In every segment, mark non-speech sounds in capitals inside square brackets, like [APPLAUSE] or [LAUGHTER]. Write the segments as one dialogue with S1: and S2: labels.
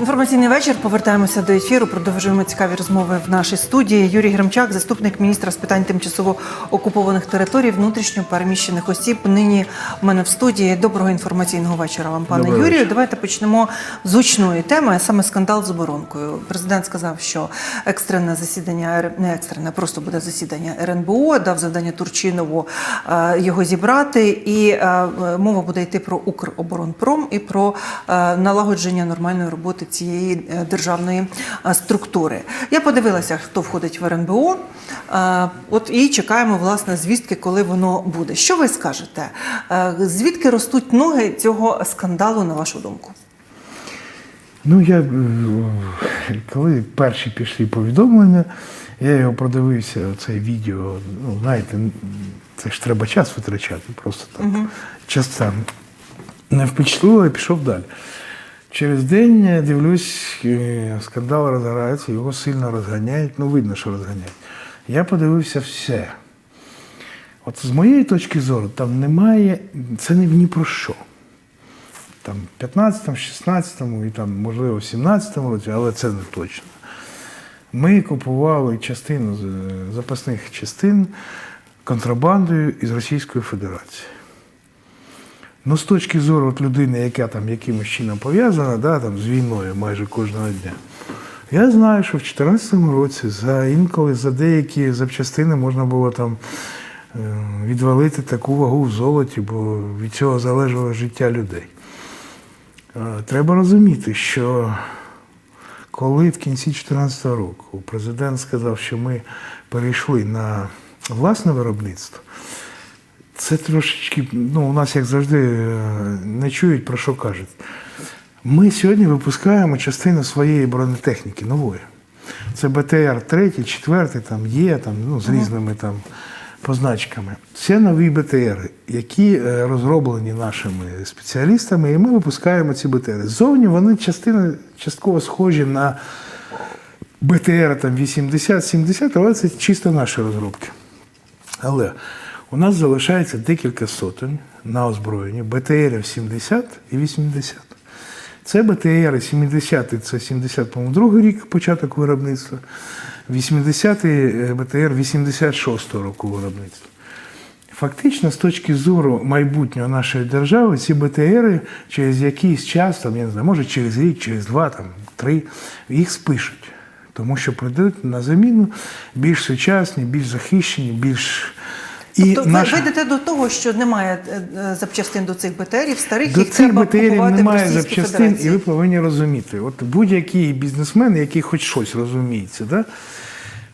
S1: Інформаційний вечір. Повертаємося до ефіру. Продовжуємо цікаві розмови в нашій студії. Юрій Гремчак, заступник міністра з питань тимчасово окупованих територій, внутрішньо переміщених осіб. Нині в мене в студії. Доброго інформаційного вечора вам, пане
S2: Доброго
S1: Юрію.
S2: вечора.
S1: Давайте почнемо з гучної теми, а саме скандал з оборонкою. Президент сказав, що екстрене засідання не екстрене, просто буде засідання РНБО. Дав завдання Турчинову е, його зібрати, і е, мова буде йти про Укроборонпром і про е, налагодження нормальної роботи цієї е, державної е, структури. Я подивилася, хто входить в РНБО. е, От і чекаємо власне звістки, коли воно буде. Що ви скажете? Звідки ростуть ноги цього скандалу, на вашу думку?
S2: Ну, я коли перші пішли повідомлення, я його продивився, це відео. Ну, знаєте, це ж треба час витрачати, просто так. Час там не впечатлило і пішов далі. Через день я дивлюсь, е, скандал розгорається, його сильно розганяють. Ну, видно, що розганяють. Я подивився все. От з моєї точки зору, там немає, це не ні про що. Там 15-му, 16-му і там, можливо, в 17-му році, але це не точно. Ми купували частину е, запасних частин контрабандою із Російської Федерації. Ну, з точки зору от людини, яка там якимось чином пов'язана, да, там, з війною майже кожного дня, я знаю, що в 2014 році за інколи за деякі запчастини можна було там е, відвалити таку вагу в золоті, бо від цього залежало життя людей. Е, Треба розуміти, що коли в кінці 2014 року президент сказав, що ми перейшли на власне виробництво, це трошечки, ну, у нас, як завжди, е, не чують, про що кажуть. Ми сьогодні випускаємо частину своєї бронетехніки нової. Це БТР 3, 4, там є, там, ну, з різними там позначками. Це нові БТР, які е, розроблені нашими спеціалістами, і ми випускаємо ці БТР. Ззовні вони частина, частково схожі на БТР 80-70, але це чисто наші розробки. Але у нас залишається декілька сотень на озброєнні БТРів 70 і 80. Це БТР 70 це 70, по-моєму, другий рік початок виробництва. 80-й БТР 86-го року виробництва. Фактично, з точки зору майбутнього нашої держави, ці БТРи через якийсь час, там, я не знаю, може через рік, через два, там, три, їх спишуть. Тому що прийдуть на заміну більш сучасні, більш захищені, більш. І
S1: Тобто
S2: наша-
S1: ви йдете до того, що немає е, е, запчастин до цих БТРів, старих
S2: До
S1: їх
S2: цих
S1: треба
S2: БТРів
S1: купувати в
S2: немає
S1: Російській
S2: запчастин, і ви повинні розуміти. От будь-який бізнесмен, який хоч щось розуміється, да?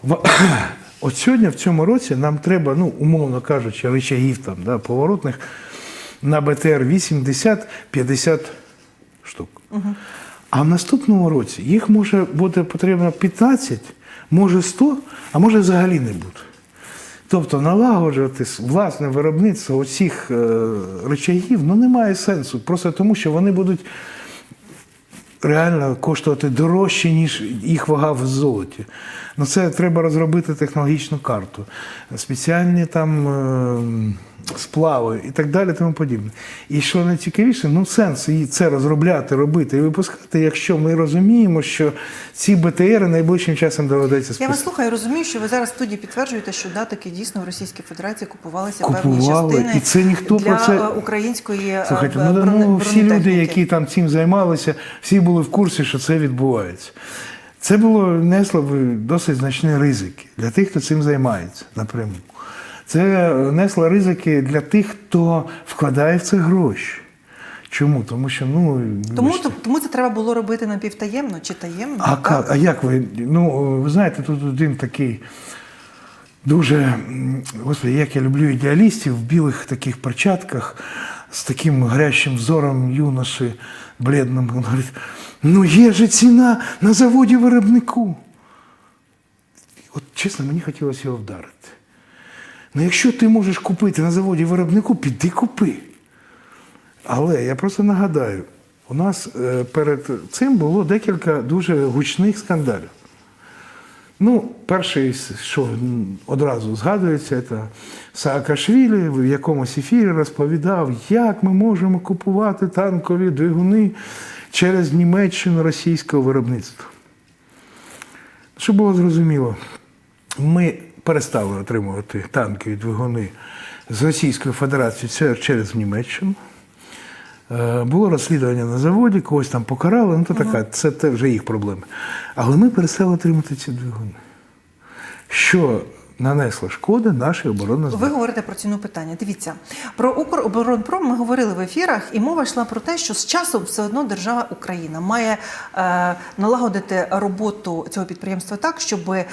S2: [COUGHS] от сьогодні в цьому році нам треба, ну, умовно кажучи, речагів там, да, поворотних на БТР 80-50 штук. А в наступному році їх може бути потрібно 15, може 100, а може взагалі не бути. Тобто налагоджувати власне виробництво оцих е, речагів ну, немає сенсу. Просто тому, що вони будуть реально коштувати дорожче, ніж їх вага в золоті. Ну, це треба розробити технологічну карту, спеціальні там сплави і так далі, тому подібне. І що найцікавіше, ну сенс її це розробляти, робити і випускати, якщо ми розуміємо, що ці БТРи найближчим часом доведеться
S1: Я вас слухаю, розумію, що ви зараз в студії підтверджуєте, що да, таки дійсно в Російській Федерації купувалися певні частини
S2: і це ніхто
S1: для
S2: про це-
S1: української е,
S2: Слухайте, ну,
S1: броне-
S2: ну всі люди, які там цим займалися, всі були в курсі, що це відбувається. Це було несло досить значні ризики для тих, хто цим займається напряму. Це несло ризики для тих, хто вкладає в це гроші. Чому? Тому що, ну.
S1: Тому,
S2: вибачте.
S1: тому це треба було робити напівтаємно чи таємно.
S2: А,
S1: так?
S2: а як ви? Ну, ви знаєте, тут один такий дуже, господи, як я люблю ідеалістів в білих таких перчатках з таким гарячим взором юноші бледним. Він говорить: ну є же ціна на заводі виробнику. От чесно, мені хотілося його вдарити. Ну, якщо ти можеш купити на заводі виробнику, піди купи. Але я просто нагадаю, у нас е, перед цим було декілька дуже гучних скандалів. Ну, перший, що одразу згадується, це Саакашвілі в якомусь ефірі розповідав, як ми можемо купувати танкові двигуни через Німеччину російського виробництва. Щоб було зрозуміло, ми перестали отримувати танки і двигуни з Російської Федерації це через Німеччину. Е, Було розслідування на заводі, когось там покарали, ну то така, це це вже їх проблеми. Але ми перестали отримати ці двигуни. Що нанесло шкоди нашій
S1: Ви говорите про ціну питання. Дивіться, про Укроборонпром ми говорили в ефірах, і мова йшла про те, що з часом все одно держава Україна має е, налагодити роботу цього підприємства так, щоб е,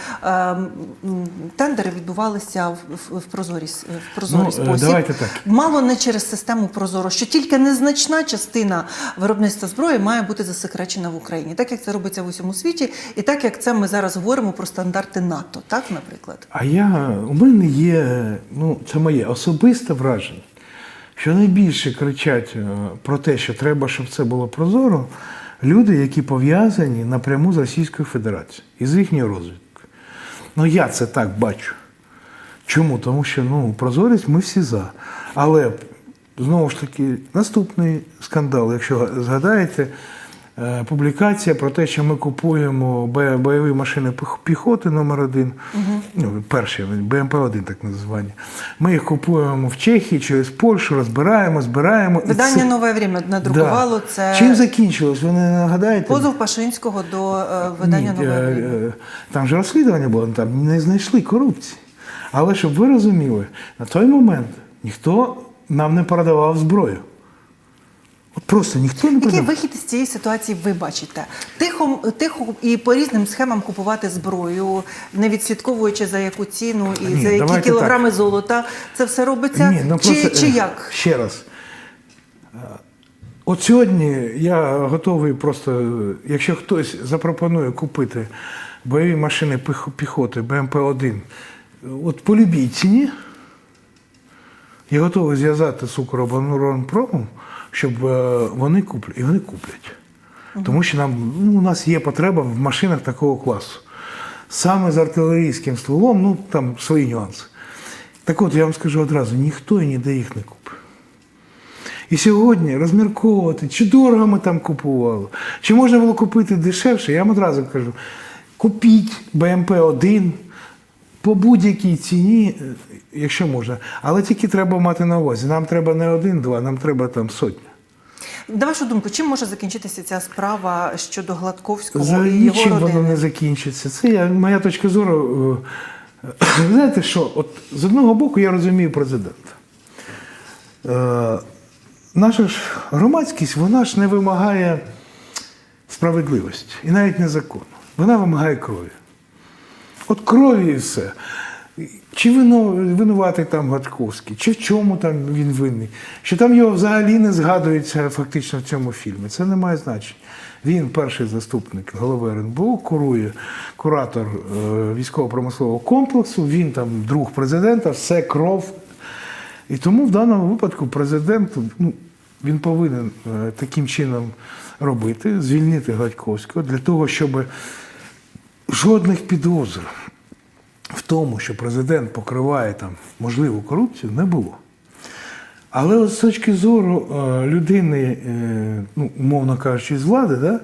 S1: тендери відбувалися в, в, в прозорий, в прозорий
S2: Ну, е,
S1: спосіб.
S2: давайте так.
S1: Мало не через систему Прозоро, що тільки незначна частина виробництва зброї має бути засекречена в Україні, так як це робиться в усьому світі, і так як це ми зараз говоримо про стандарти НАТО, так, наприклад.
S2: А я, у мене є, ну, це моє особисте враження, що найбільше кричать е, про те, що треба, щоб це було прозоро, люди, які пов'язані напряму з Російською Федерацією і з їхньою розвідкою. Ну, я це так бачу. Чому? Тому що ну, прозорість ми всі за. Але знову ж таки, наступний скандал, якщо згадаєте, публікація про те, що ми купуємо бойові машини піхоти номер один, ну, перші, БМП-1 так називання. Ми їх купуємо в Чехії через Польщу, розбираємо, збираємо.
S1: Видання
S2: це-
S1: нове время надрукувало
S2: Да.
S1: це
S2: Чим закінчилось? Ви не нагадаєте?
S1: позов Пашинського до е, видання
S2: Ні,
S1: нове
S2: е,
S1: время.
S2: е, Там же розслідування було, там не знайшли корупції. Але щоб ви розуміли, на той момент ніхто нам не продавав зброю. От просто ніхто не
S1: Який вихід із цієї ситуації ви бачите? Тихо, тихо і по різним схемам купувати зброю, не відслідковуючи за яку ціну і
S2: Ні,
S1: за які кілограми золота. Це все робиться?
S2: Ні, ну
S1: чи,
S2: просто,
S1: чи
S2: е,
S1: як?
S2: Ще раз. Е, От сьогодні я готовий просто, якщо хтось запропонує купити бойові машини піхоти БМП-1, е, от по любій ціні, я готовий зв'язати з Укроборонпромом, щоб е, вони куплять. І вони куплять. Тому що нам, ну, у нас є потреба в машинах такого класу. Саме з артилерійським стволом, ну там свої нюанси. Так от я вам скажу одразу, ніхто і ніде їх не купить. І сьогодні розмірковувати, чи дорого ми там купували, чи можна було купити дешевше, я вам одразу кажу: купіть БМП-1 по будь-якій ціні, е, якщо можна. Але тільки треба мати на увазі. Нам треба не один-два, нам треба там сотня.
S1: На вашу думку, чим може закінчитися ця справа щодо Гладковського і
S2: Взагалі
S1: його родини?
S2: воно не закінчиться. Це я, моя точка зору. е, [COUGHS] Знаєте що, от з одного боку я розумію президента. Е, наша ж громадськість, вона ж не вимагає справедливості і навіть не закону. Вона вимагає крові. От крові і все. Чи винуватий там Гладковський, чи в чому там він винний, що там його взагалі не згадується фактично в цьому фільмі. Це не має значення. Він перший заступник голови РНБО, курує куратор е, військово-промислового комплексу, він там друг президента, все кров. І тому в даному випадку президент ну, він повинен е, таким чином робити, звільнити Гладковського для того, щоб жодних підозр в тому, що президент покриває там можливу корупцію, не було. Але з точки зору е, людини, е, ну, умовно кажучи, з влади, да,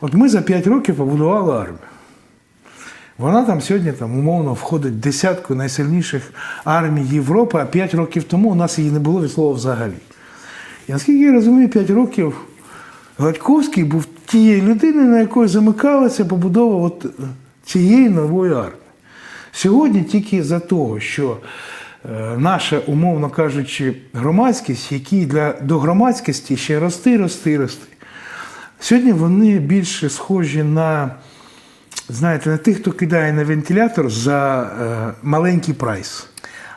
S2: от ми за 5 років побудували армію. Вона там сьогодні там, умовно входить в десятку найсильніших армій Європи, а 5 років тому у нас її не було від слова взагалі. І наскільки я розумію, 5 років Гладковський був тією людиною, на якої замикалася побудова от е, цієї нової армії. Сьогодні тільки за того, що е, наша, умовно кажучи, громадськість, які для, до громадськості ще рости, рости, рости. Сьогодні вони більше схожі на, знаєте, на тих, хто кидає на вентилятор за е, маленький прайс.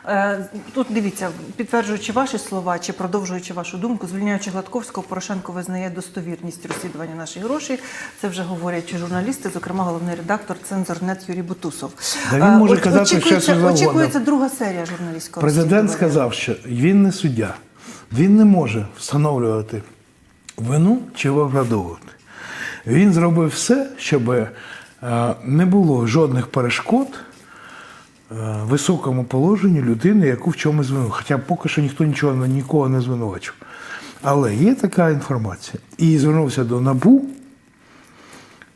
S1: Е, Тут дивіться, підтверджуючи ваші слова чи продовжуючи вашу думку, звільняючи Гладковського, Порошенко визнає достовірність розслідування наших грошей. Це вже говорять журналісти, зокрема головний редактор Цензорнет Юрій Бутусов.
S2: Да він
S1: Е,
S2: може
S1: оч-
S2: казати що
S1: очікується,
S2: завгодно.
S1: очікується друга серія журналістського
S2: Президент сказав, що він не суддя, він не може встановлювати вину чи виправдовувати. Він зробив все, щоб е, не було жодних перешкод високому положенню людини, яку в чомусь звинувачив. Хоча поки що ніхто нічого нікого не звинувачив. Але є така інформація. І звернувся до НАБУ,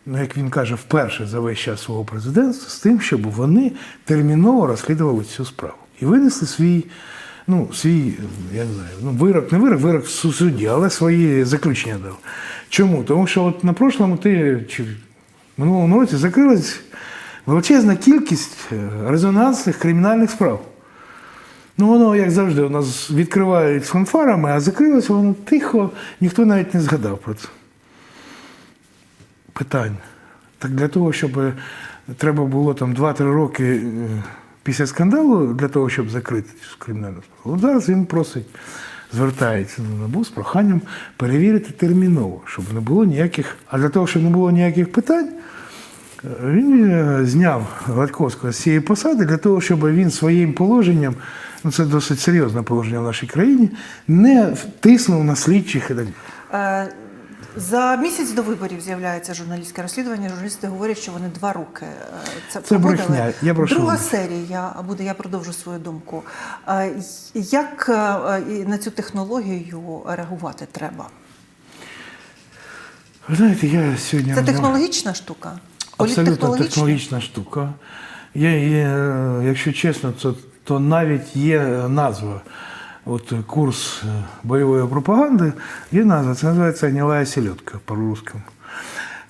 S2: ну, як він каже, вперше за весь час свого президентства, з тим, щоб вони терміново розслідували цю справу. І винесли свій, ну, свій, я не знаю, ну, вирок, не вирок, вирок в але свої заключення дав. Чому? Тому що от на прошлому ти чи в минулому році закрилась величезна кількість е, резонансних кримінальних справ. Ну, воно, як завжди, у нас відкривають з фанфарами, а закрилося воно тихо, ніхто навіть не згадав про це. Питання. Так для того, щоб е, треба було там 2-3 роки е, після скандалу для того, щоб закрити цю кримінальну справу. От зараз він просить, звертається до НАБУ з проханням перевірити терміново, щоб не було ніяких. А для того, щоб не було ніяких питань, він е, зняв Гладковського з цієї посади для того, щоб він своїм положенням, ну це досить серйозне положення в нашій країні, не тиснув на слідчих і так.
S1: Е, За місяць до виборів з'являється журналістське розслідування. Журналісти говорять, що вони два роки е, це,
S2: Це
S1: проводили.
S2: брехня. Я прошу.
S1: Друга серія буде. Я продовжу свою думку. Е, Як на цю технологію реагувати треба?
S2: Ви знаєте, я сьогодні
S1: Це технологічна штука?
S2: Абсолютно технологічна штука. Я, є, е, якщо чесно, то, то навіть є назва. От курс е, бойової пропаганди, є назва, це називається гнилая селедка по-русскому.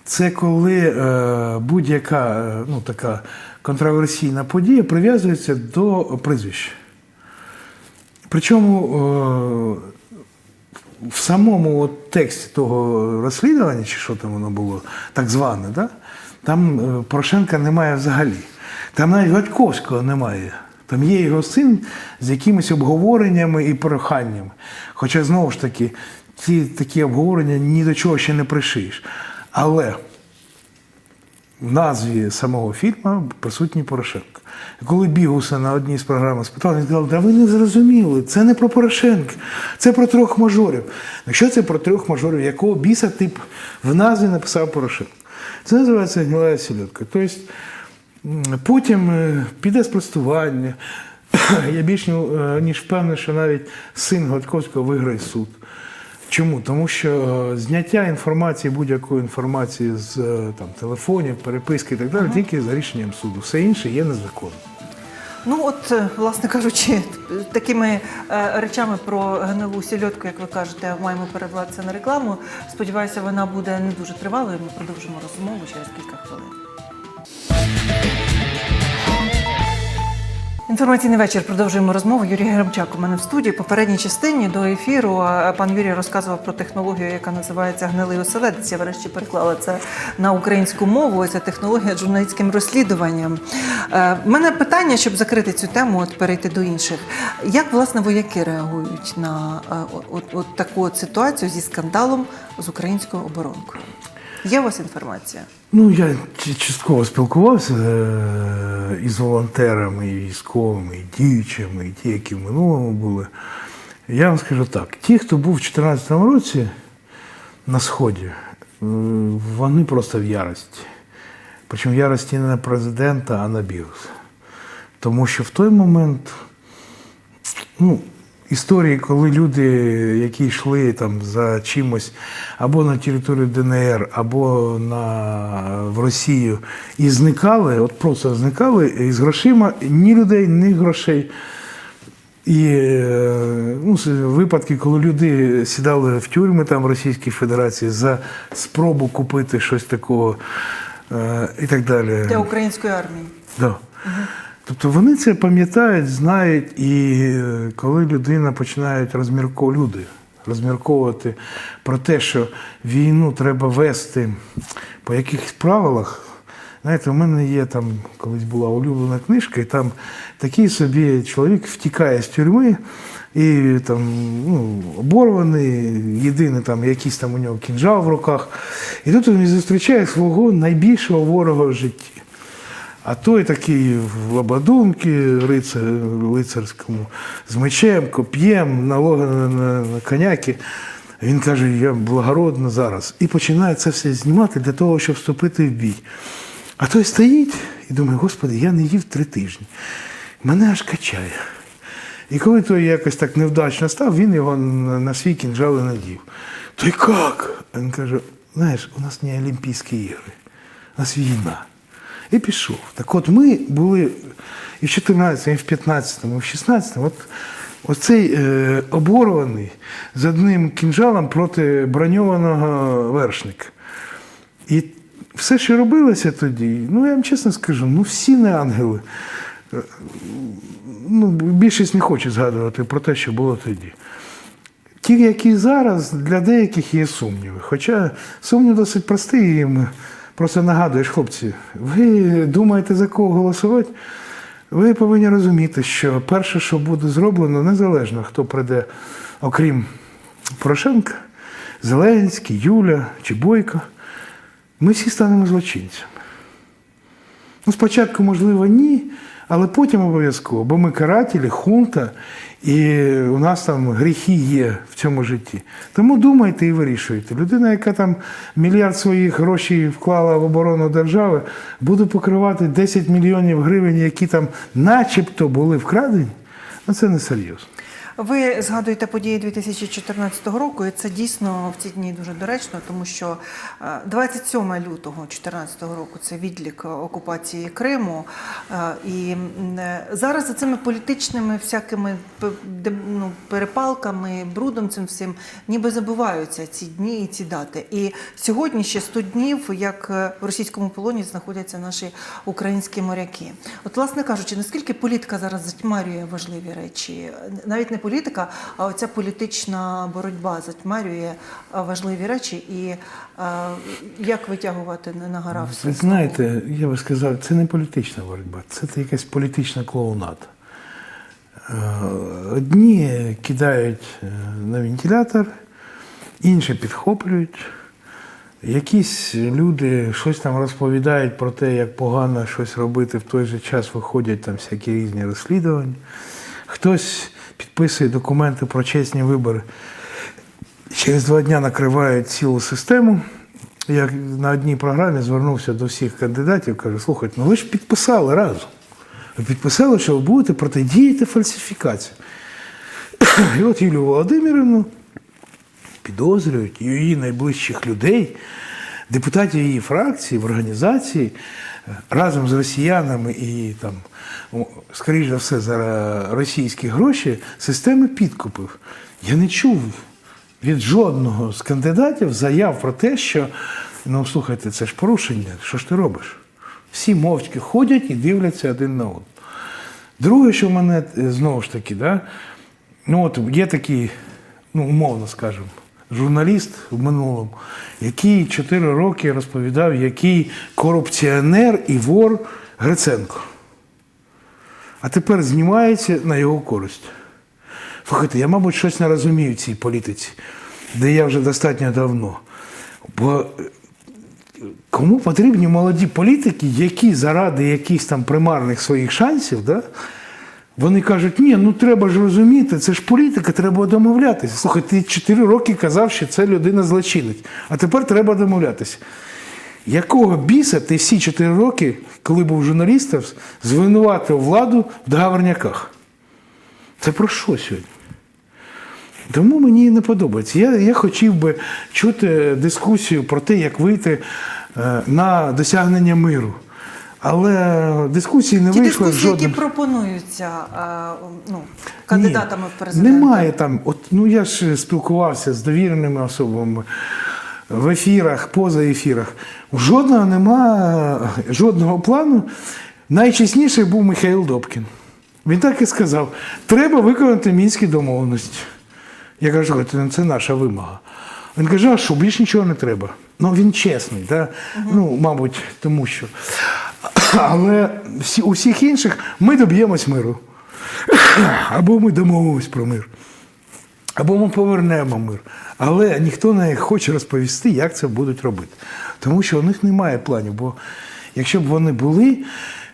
S2: Це коли е, будь-яка е, ну, така контроверсійна подія прив'язується до прізвища. Причому е, в самому от тексті того розслідування, чи що там воно було, так зване, да? Там е, Порошенка немає взагалі. Там навіть Гладьковського немає. Там є його син з якимись обговореннями і проханнями. Хоча знову ж таки, ці такі обговорення ні до чого ще не пришиєш. Але в назві самого фільму присутній Порошенко. Коли Бігуса на одній з програм спитав, він сказав, да ви не зрозуміли, це не про Порошенка, це про трьох мажорів. Якщо це про трьох мажорів, якого біса ти б в назві написав Порошенко? Це називається гнилая селедка. Тобто потім е, піде спростування. [COUGHS] Я більш е, ніж впевнений, що навіть син Гладковського виграє суд. Чому? Тому що е, зняття інформації, будь-якої інформації з там, телефонів, переписки і так далі, тільки за рішенням суду. Все інше є незаконно.
S1: Ну от, е, власне кажучи, [LAUGHS] такими е, речами про гнилу сільотку, як ви кажете, маємо передаватися на рекламу. Сподіваюся, вона буде не дуже тривалою. Ми продовжимо розмову через кілька хвилин. Інформаційний вечір продовжуємо розмову. Юрій Гремчак у мене в студії. Попередній частині до ефіру е, пан Юрій розказував про технологію, яка називається гнилий оселедець. Я врешті переклала це на українську мову. Це технологія журналістським розслідуванням. Е, В мене питання, щоб закрити цю тему, от перейти до інших. Як власне вояки реагують на е, от, от, от таку от ситуацію зі скандалом з українською оборонкою? Є у вас інформація?
S2: Ну, я частково спілкувався е, із волонтерами, і військовими, і діючими, і ті, які в минулому були. Я вам скажу так: ті, хто був у 2014 році на Сході, е, вони просто в ярості. Причому в ярості не на президента, а на Бігуса. Тому що в той момент ну, історії, коли люди, які йшли там за чимось або на територію ДНР, або на, в Росію і зникали, от просто зникали і з грошима ні людей, ні грошей. І е, ну, випадки, коли люди сідали в тюрми там в Російській Федерації за спробу купити щось такого е, і так далі.
S1: Для української армії.
S2: Да. Тобто вони це пам'ятають, знають, і е, коли людина починає розмірковувати, люди розмірковувати про те, що війну треба вести по якихось правилах. Знаєте, у мене є там, колись була улюблена книжка, і там такий собі чоловік втікає з тюрми і там ну, оборваний, єдиний там якийсь там у нього кінжал в руках. І тут він зустрічає свого найбільшого ворога в житті. А той такий в лабадунки рицар, лицарському, з мечем, коп'єм, налога на, на коняки. Він каже, я благородно зараз. І починає це все знімати для того, щоб вступити в бій. А той стоїть і думає, господи, я не їв три тижні. Мене аж качає. І коли той якось так невдачно став, він його на, на свій кінжал і надів. Й як? Він каже: знаєш, у нас не Олімпійські ігри, у нас війна. І пішов. Так от ми були і в 14, і в 15, і в 16, от оцей е, оборваний з одним кінжалом проти броньованого вершника. І все, що робилося тоді, ну я вам чесно скажу, ну всі не ангели. Е, Ну, більшість не хоче згадувати про те, що було тоді. Ті, які зараз, для деяких є сумніви. Хоча сумнів досить простий, і просто нагадуєш, хлопці, ви думаєте за кого голосувати? Ви повинні розуміти, що перше, що буде зроблено, незалежно хто прийде, окрім Порошенка, Зеленський, Юля чи Бойко, ми всі станемо злочинцями. Ну, спочатку, можливо, ні, але потім обов'язково, бо ми карателі, хунта, і у нас там гріхи є в цьому житті. Тому думайте і вирішуйте. Людина, яка там мільярд своїх грошей вклала в оборону держави, буде покривати 10 мільйонів гривень, які там начебто були вкрадені, ну це не серйозно.
S1: Ви згадуєте події 2014 року, і це дійсно в ці дні дуже доречно, тому що е, 27 лютого 2014 року це відлік окупації Криму. Е, І е, зараз за цими політичними всякими ну, перепалками, брудом цим всім, ніби забуваються ці дні і ці дати. І сьогодні ще 100 днів, як е, в російському полоні знаходяться наші українські моряки. От, власне кажучи, наскільки політика зараз затьмарює важливі речі, навіть не політика, а оця політична боротьба затьмарює важливі речі, і а, як витягувати на- гора все.
S2: Ви знаєте, я би сказав, це не політична боротьба, це якась політична клоунада. Е, Одні кидають е, на вентилятор, інші підхоплюють. Якісь люди щось там розповідають про те, як погано щось робити, в той же час виходять там всякі різні розслідування. Хтось підписує документи про чесні вибори. Через два дні накривають цілу систему. Я на одній програмі звернувся до всіх кандидатів, кажу, слухайте, ну ви ж підписали разом. Ви підписали, що ви будете протидіяти фальсифікації. І от Юлію Володимирівну підозрюють її найближчих людей, депутатів її фракції в організації разом з росіянами і там, скоріш за все, за російські гроші системи підкупів. Я не чув від жодного з кандидатів заяв про те, що ну слухайте, це ж порушення, що ж ти робиш? Всі мовчки ходять і дивляться один на одного. Друге, що в мене е, знову ж таки, да, ну от є такий, ну умовно скажемо, журналіст в минулому, який 4 роки розповідав, який корупціонер і вор Гриценко. А тепер знімається на його користь. Слухайте, я, мабуть, щось не розумію в цій політиці, де я вже достатньо давно. Бо е, кому потрібні молоді політики, які заради якихось там примарних своїх шансів, да, вони кажуть, ні, ну треба ж розуміти, це ж політика, треба домовлятися. Слухай, ти 4 роки казав, що це людина злочинить, а тепер треба домовлятися. Якого біса ти всі 4 роки, коли був журналістом, звинуватив владу в договорняках? Це про що сьогодні? Тому мені не подобається. Я, я хотів би чути дискусію про те, як вийти е, на досягнення миру. Але дискусії не
S1: Ті
S2: вийшло
S1: дискусії,
S2: жодним.
S1: які пропонуються ну, кандидатами
S2: Ні,
S1: в президенти.
S2: Немає там. От ну я ж спілкувався з довіреними особами в ефірах, поза ефірах. Жодного нема, жодного плану. Найчесніший був Михайло Добкін. Він так і сказав: треба виконати мінські домовленості. Я кажу, ну, це наша вимога. Він каже, а що більш нічого не треба. Ну він чесний, да? ну, мабуть, тому що. Але всі, у всіх інших ми доб'ємось миру. Або ми домовимось про мир, або ми повернемо мир. Але ніхто не хоче розповісти, як це будуть робити. Тому що у них немає планів. Бо якщо б вони були,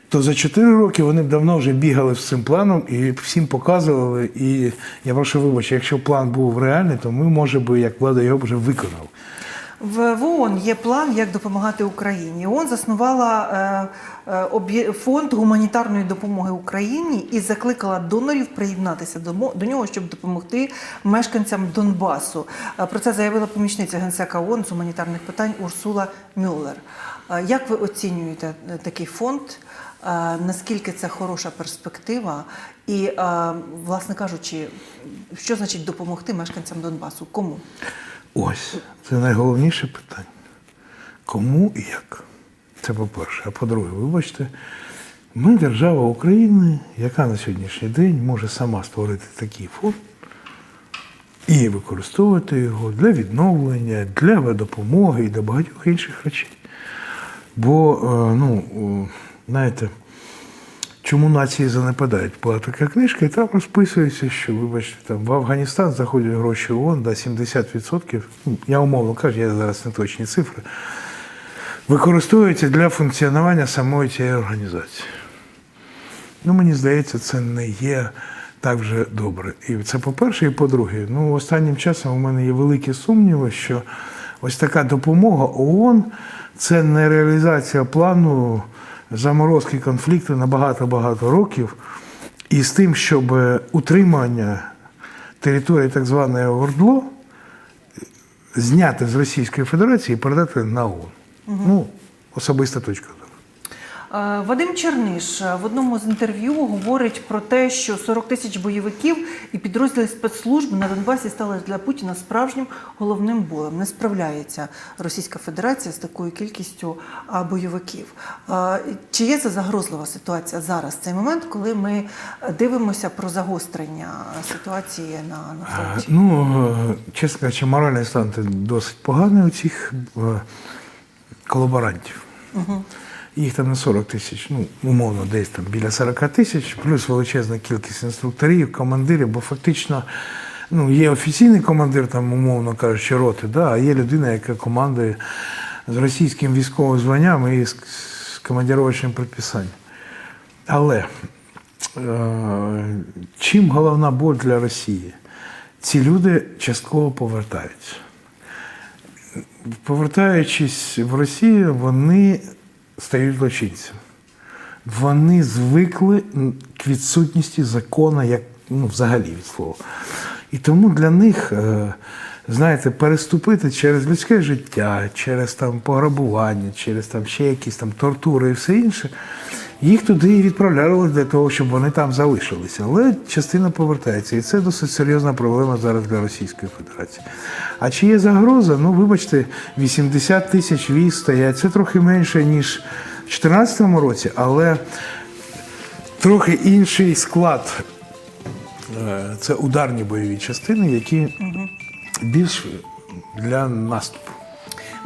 S2: то за 4 роки вони б давно вже бігали з цим планом і всім показували. І я прошу вибачити, якщо план був реальний, то ми, може би, як влада його вже виконали.
S1: В ООН є план, як допомагати Україні. ООН заснувала е, е, фонд гуманітарної допомоги Україні і закликала донорів приєднатися до, нього, щоб допомогти мешканцям Донбасу. Е, Про це заявила помічниця генсека ООН з гуманітарних питань Урсула Мюллер. Як ви оцінюєте такий фонд? Наскільки це хороша перспектива? І, власне кажучи, що значить допомогти мешканцям Донбасу? Кому?
S2: Ось, це найголовніше питання. Кому і як? Це по-перше. А по-друге, вибачте, ми держава України, яка на сьогоднішній день може сама створити такий фонд і використовувати його для відновлення, для допомоги і для багатьох інших речей. Бо, е, ну, знаєте, Чому нації занепадають? Була така книжка, і там розписується, що, вибачте, там в Афганістан заходять гроші ООН, да, 70%, ну, я умовно кажу, я зараз не точні цифри, використовуються для функціонування самої цієї організації. Ну, мені здається, це не є так вже добре. І це по-перше, і по-друге, ну, останнім часом у мене є великі сумніви, що ось така допомога ООН це не реалізація плану заморозки конфлікту на багато-багато років, і з тим, щоб утримання території так званої Ордло зняти з Російської Федерації і передати на ООН. Ну, особиста точка.
S1: Е, Вадим Черниш е, в одному з інтерв'ю говорить про те, що 40 тисяч бойовиків і підрозділи спецслужб на Донбасі стали для Путіна справжнім головним болем. Не справляється Російська Федерація з такою кількістю бойовиків. Е, Чи є це загрозлива ситуація зараз? Цей момент, коли ми е, дивимося про загострення ситуації на, на фронті?
S2: Ну, е, чесно кажучи, моральний стан досить поганий у цих е, колаборантів. Їх там не 40 тисяч, ну, умовно, десь там біля 40 тисяч, плюс величезна кількість інструкторів, командирів, бо фактично ну, є офіційний командир, там, умовно кажучи, роти, да, а є людина, яка командує з російським військовим званням і з, командировочним предписанням. Але е, чим головна боль для Росії? Ці люди частково повертаються. Повертаючись в Росію, вони стають злочинцями. Вони звикли к відсутності закону, як ну, взагалі від слова. І тому для них, е, знаєте, переступити через людське життя, через там пограбування, через там ще якісь там тортури і все інше, їх туди і відправляли для того, щоб вони там залишилися. Але частина повертається. І це досить серйозна проблема зараз для Російської Федерації. А чи є загроза? Ну, вибачте, 80 тисяч військ стоять. Це трохи менше, ніж в 2014 році, але трохи інший склад. Е, Це ударні бойові частини, які більш для наступу.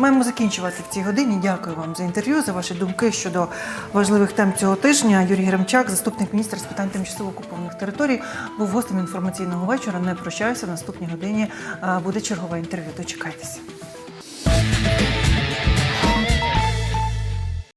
S1: Маємо закінчувати в цій годині. Дякую вам за інтерв'ю, за ваші думки щодо важливих тем цього тижня. Юрій Гремчак, заступник міністра з питань тимчасово окупованих територій, був гостем інформаційного вечора. Не прощаюся. В наступній годині е, буде чергове інтерв'ю. Дочекайтеся.